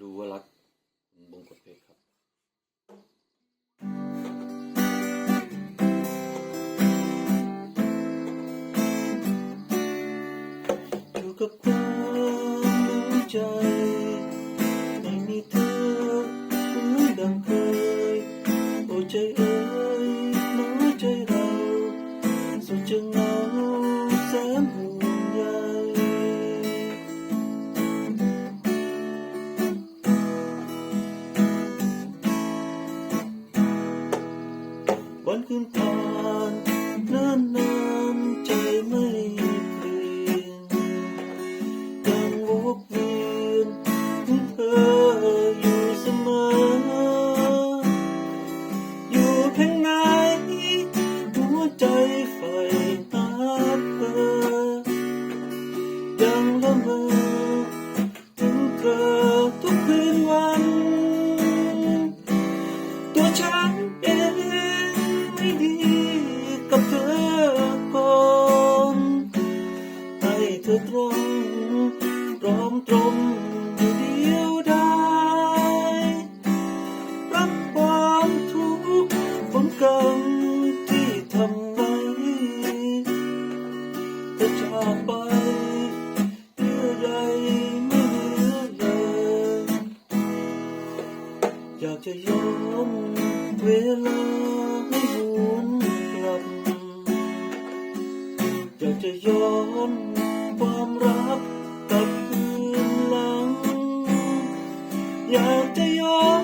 รู้ว่ารักบงกฎเพชรครับอยู่กับความรู้ใจ วันคืนผ่านนานนานๆใจไม่เปลี่ยนยังวกเวียนถึงเธออยู่เสมอ อยู่เพียงไหนหัวใจ ธอตรงตรอมตรมอยู่เดียวได้รับความทุกข์ผลกรรมที่ทำไว้เธอจากไปเยื่อใยไม่เหลือเลยอยากจะย้อนเวลาให้หวนกลับอยากจะย้อน อยา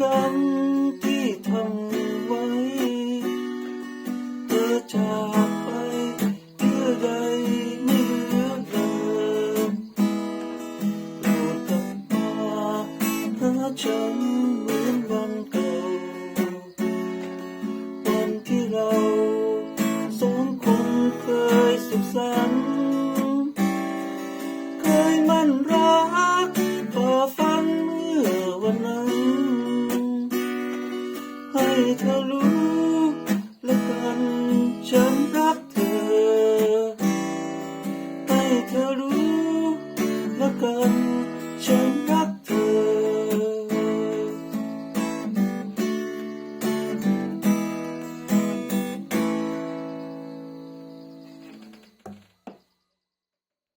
กรรมที่ทำไว้ เธอจากไปเยื่อใยไม่เหลือเลยโปรดกลับมาหาฉัน 这条路。